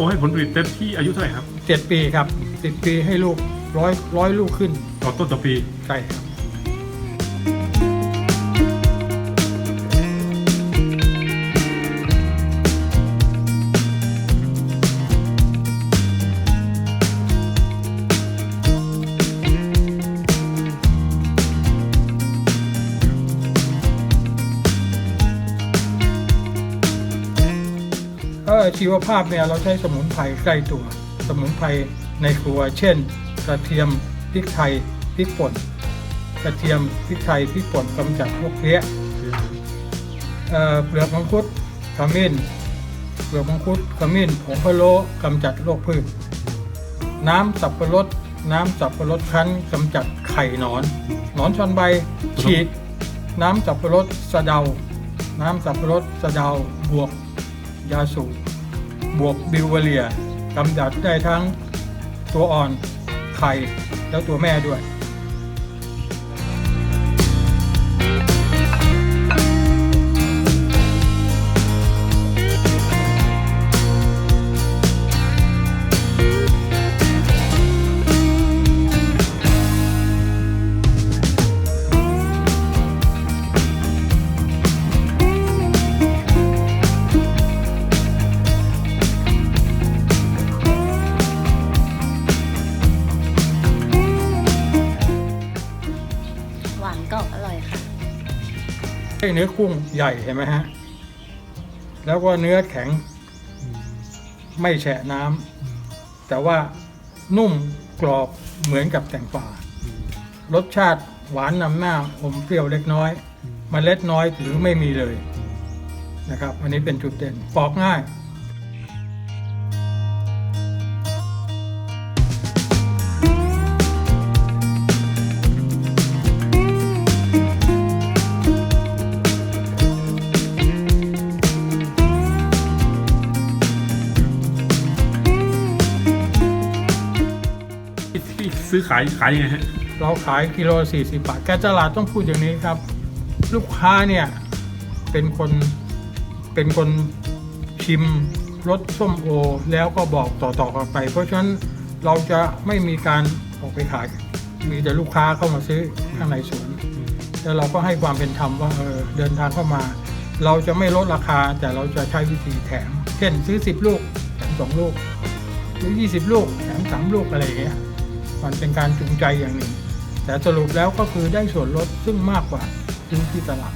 อให้ผลผลิตเต็มที่อายุเท่าไหร่ครับเจ็ดปีครับสิบปีให้ลูกร้อยร้อยลูกขึ้นต่อต้นต่อปี ใช่ครับ เออชีวภาพเนี่ยเราใช้สมุนไพรใกล้ตัว สมุนไพรในครัว เช่น กระเทียมพริกไทยพริกป่นกระเทียมพริกไทยพริกป่นกำจัดพวกเพลี้ยเอ่อเปลือกมังคุดขมิ้นเปลือกมังคุดขมิ้นผงพะโล้กำจัดโรคพืชน้ำสับปะรดน้ำสับปะรดคั้นกำจัดไข่หนอนหนอนชอนใบฉีด น้ำสับปะรดสะเดา น้ำสับปะรดสะเดาบวก ยาสูบบวกบิวเวเรียกำจัดได้ทั้งตัวอ่อนไข่แล้วตัวแม่ด้วย รอบอร่อยค่ะให้เนื้อกุ้งใหญ่เห็นไหมฮะ แล้วก็เนื้อแข็ง ไม่แฉะน้ำแต่ว่านุ่มกรอบเหมือนกับแตงป่ารสชาติหวานนำหน้าอมเปรี้ยวเล็กน้อยมเมล็ดน้อยหรือไม่มีเลยนะครับ อันนี้เป็นจุดเด่นปอกง่าย ที่ซื้อขายขายยังไงฮะเราขายกิโล40บาทการตลาดต้องพูดอย่างนี้ครับ ลูกค้าเนี่ยเป็นคนเป็นคนชิมรสส้มโอ แล้วก็บอกต่อๆกันไป เพราะฉะนั้นเราจะไม่มีการออกไปขาย มีแต่ลูกค้าเข้ามาซื้อข้างในสวนแล้วเราก็ให้ความเป็นธรรมว่าเออเดินทางเข้ามา เราจะไม่ลดราคาแต่เราจะใช้วิธีแถม เช่นซื้อ 10 ลูกแถม2ลูก หรือ 20 ลูกแถม3ลูกอะไรอย่างเงี้ย มันเป็นการจูงใจอย่างหนึ่ง แต่สรุปแล้วก็คือได้ส่วนลดซึ่งมากกว่าซื้อที่ตลาด